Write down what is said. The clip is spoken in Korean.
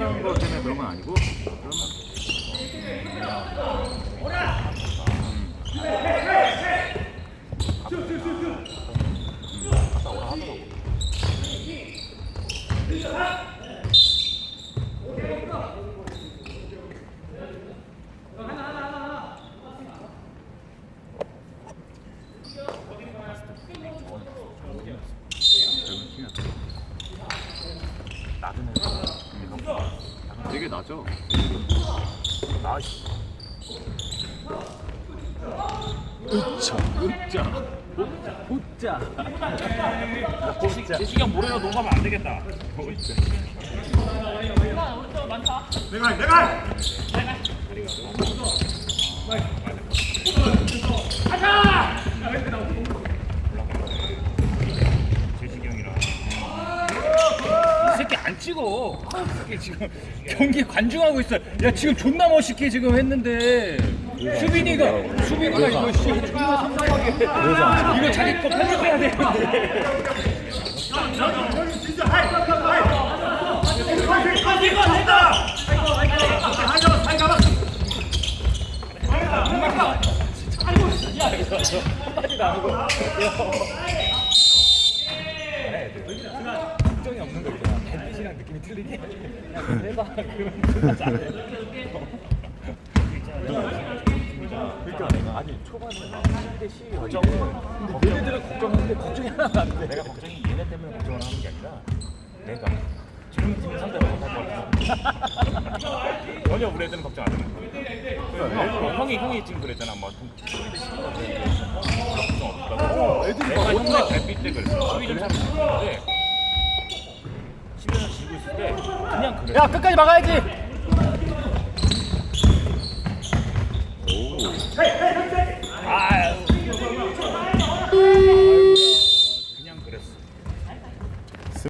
다른 거 때문에 그런 건 아니고 그러면 갔다 오라 하더라고. 젊은 팀이야. 낮은 애. 되게 낮죠. 나이스. 으짜, 으짜, 으짜, 으짜. 제시경 모래로 녹으면 안 되겠다. 내가 내가 제시경이 안 찍어. 아, 이 새끼 지금 경기 관중하고 있어. 야 지금 존나 멋있게 지금 했는데 수빈이가 수빈이가 이거 씨 존나 상상하게. 이거 자기 거 편집해야 되는데. 걱정이 없는 거 느낌이 틀리게. 야. 그러면 잘해. 그러니까 아니 초반에 막 10대 10 걱정은 근데 얘네들은 걱정하는데 걱정이 하나도 안 돼. 내가 걱정이 얘네 때문에 걱정을 하는 게 아니라 내가 지금 팀 상대로 못할 것 같아. 전혀 우리 애들은 걱정 안 해. 형, 형이 형이 지금 그랬잖아. 뭐 10대 10 걱정 없다고. 애들이 내가 형네 달빛 때 그랬어. 수비 좀 잘했는데 10년 지고 있을 때 그냥 그래. 야 끝까지 막아야지